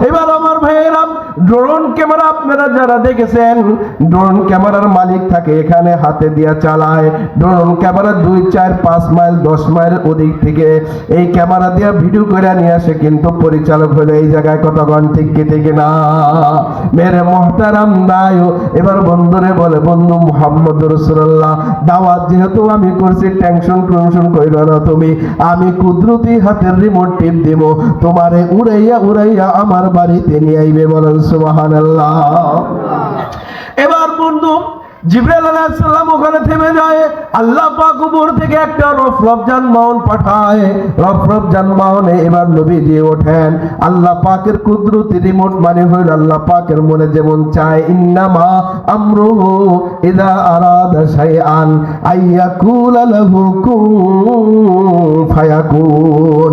এবার আমার ভাইয়েরা ড্রোন ক্যামেরা আপনারা যারা দেখেছেন, ড্রোন ক্যামেরার মালিক থাকে এখানে হাতে দিয়া চালায়। ড্রোন ক্যামেরা দুই, চার, পাঁচ মাইল, দশ মাইল ওদিক থেকে এই ক্যামেরা দিয়া ভিডিও করে নিয়ে আসে, কিন্তু পরিচালক হলে এই জায়গায় কতক্ষণ ঠিক কি ঠিক না। মেরে মহতারাম দায়, এবার বন্ধুরে বলে, বন্ধু মোহাম্মদ রসুল্লাহ দাওয়াত যেহেতু আমি করছি, টেনশন টেনশন কইর না তুমি। আমি কুদরতি হাতের রিমোট টিপ দিব তোমারে উড়াইয়া উড়াইয়া আমার বাড়িতে নিয়ে আইবে বলেন সুবহানাল্লাহ। এবার বন্ধু ওখানে থেমে যায়। আল্লাহ থেকে একটা পাঠায়। এবার নবীজি ওঠেন। আল্লাহ পাকের কুদরতি রিমোট মানে হইল আল্লাহ পাকের মনে যেমন চায়, ইন্নামা আরাদা ফায়াকুন।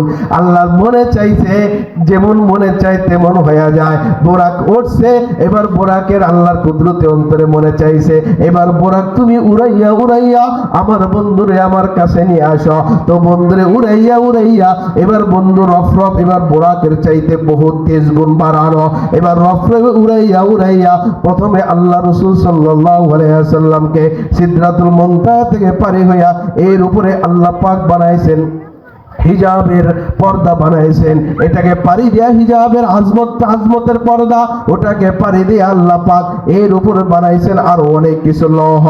মনে চাইছে, যেমন মনে চায় তেমন হয়ে যায়। বোরাক উঠছে, এবার বোরাকের আল্লাহর কুদরতে অন্তরে মনে চাইছে এবার বোরাক তুমি উড়াইয়া উড়াইয়া আমার বন্ধুরে আমার কাছে নিয়ে আসো। তো বন্ধুরে উড়াইয়া উড়াইয়া এবার বন্ধু রফরফ এবার বোরাকের চাইতে বহুত তেজ গুণ বাড়ানো। এবার রফরফ উড়াইয়া উড়াইয়া প্রথমে আল্লাহ রসুল সাল্লাল্লাহু আলাইহি সাল্লামকে সিদরাতুল মুনতাহা থেকে পারি হইয়া এর উপরে আল্লাহ পাক বানাইছেন। হিজাবের পর্দা বানাইছেন। এটাকে পারি দিয়া হিজাবের আজমত, আজমতের পর্দা, ওটাকে পারি দিয়ে আল্লাহ পাক এর উপরে বানাইছেন আরও অনেক কিছু। লহ,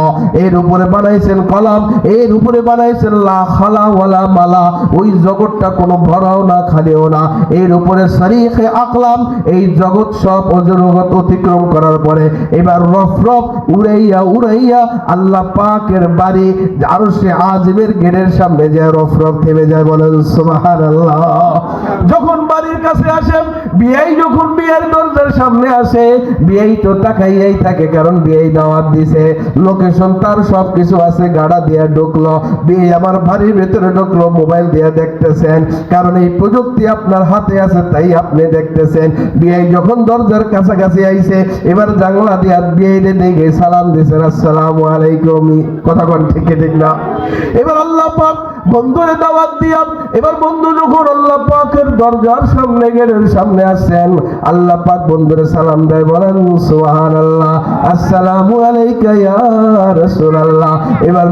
এর উপরে বানাইছেন কলম, এর উপরে বানাইছেন লা খালা ওয়ালা মালা। ওই জগৎটা কোনো ভরাও না, খালিও না। এর উপরে শরীফে আকলাম, এই জগৎ সব অজরগত অতিক্রম করার পরে এবার রফ রফ উড়াইয়া উড়াইয়া আল্লাহ পাকের বাড়ি আরও সে আজমের গেটের সামনে যায় রফ রফ থেমে যায় বলেন যখন বাড়ির কাছে আসেন, বিয়াই যখন বিয়ের দরজার সামনে আসে, বিয়াই তো তাকাইয়াই থাকে, কারণ বিয়াই দাওয়াত দিছে। লোকেশন তার সব কিছু আছে, গাড়া ঢুকলো, বিয়ে আমার বাড়ির ভেতরে ঢুকলো, মোবাইল দেখতেছেন। কারণ এই প্রযুক্তি আপনার হাতে আছে, তাই আপনি দেখতেছেন। বিয়াই যখন দরজার কাছাকাছি আইছে, এবার জানলা দিয়ে বিয়ে দেখে সালাম দিছেন, আসসালামু আলাইকুম। কথা কোন, ঠিক ঠিক না? এবার আল্লাহ পাক বন্ধুরে দাওয়াত দিয়া, এবার বন্ধু যখন আল্লাহ পাকের দরজার সামনে সামনে আল্লাহ পাক সালাম দেয়, বলেন, সুবহানাল্লাহ, আসসালামু আলাইকা ইয়া এবার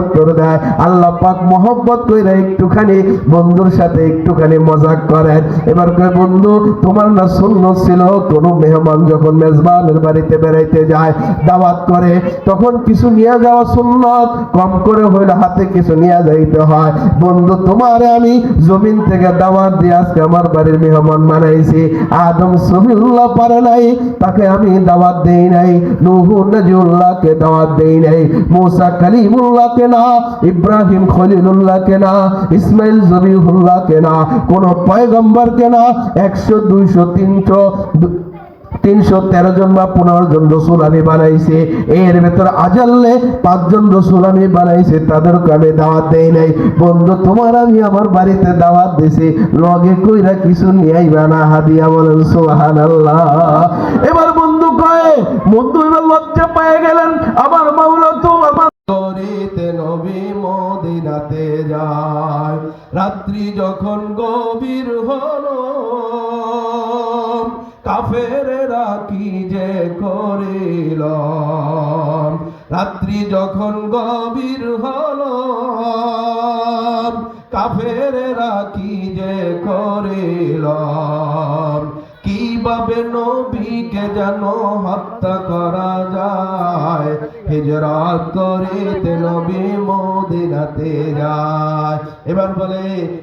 উত্তর দেয়, আল্লাহ পাক মোহব্বত কইরা একটুখানি বন্ধুর সাথে একটুখানি মজাক করেন। এবার কয়, বন্ধু, তোমার না সুন্নত ছিল, কোন মেহমান যখন মেজবানের বাড়িতে বেড়াইতে যায়, দাওয়াত করে, তখন কিছু নিয়ে যাওয়া সুন্নত, কম করে হইলে হাতে, কিছু নিয়ে যাইতে হয়। বন্ধু, তোমারে আমি জমিন থেকে দাওয়াত দিয়ে আজকে আমার বাড়ির মেহমান বানাইছি। আদম সবিউল্লাহ পারে নাই, তাকে আমি দাওয়াত দেই নাই। নুহু নাজিউল্লাহকে দাওয়াত দেই নাই। মুসা কালিমুল্লাহকে না, ইব্রাহিম খলিলুল্লাহকে না, ইসমাইল জবিহুল্লাহকে না, কোন পয়গম্বরকে না, একশো, দুইশো, তিনশো তিনশো তেরো জন বা পনেরো জন রসুল আমি বানাইছি। এর ভেতর আজাল্লে পাঁচজন রসুল আমি বানাইছি, তাদেরকে আমি দাওয়াত দেই নাই। বন্ধু, তোমার আমি আমার বাড়িতে দাওয়াত দিছি। লগে কইরা কিছু নিয়ে না হাদিয়া বলেন সোহান এবার বন্ধু কয়ে, বন্ধু, এবার লজ্জা পেয়ে গেলেন। আমার মাওলা তো আমার করিতে নবী মদিনাতে যায়। রাত্রি যখন গভীর হলো কাফেরেরা কি যে করিল রাত্রি যখন গভীর হলো, কাফেরেরা কি যে করিল কীভাবে নবীকে যেন হত্যা করা যায়? হিজরত করিতে নবী মদিনাতে যায়। এবার বলে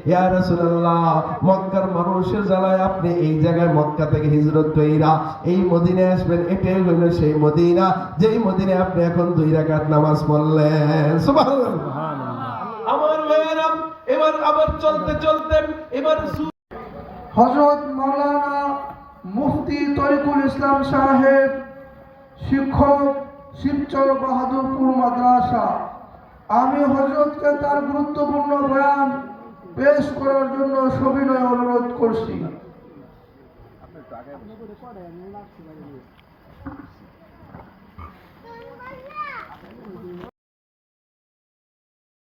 ইয়া রাসূলুল্লাহ মক্কার মানুষের জ্বালায় আপনি এই জায়গায় মক্কা থেকে হিজরত কইরা এই মদিনায় আসবেন এটাই হইল সেই মদিনা। যেই মদিনায় আপনি এখন দুই রাকাত নামাজ পড়লেন। সুবহানাল্লাহ। আমার ভাইয়েরা এবার আবার চলতে চলতে এবার হজরত মাওলানা মুফতি তরিকুল ইসলাম সাহেব শিক্ষক শিবচর বাহাদুরপুর মাদ্রাসা। আমি হজরতকে তার গুরুত্বপূর্ণ বয়ান পেশ করার জন্য সবিনয় অনুরোধ করছি।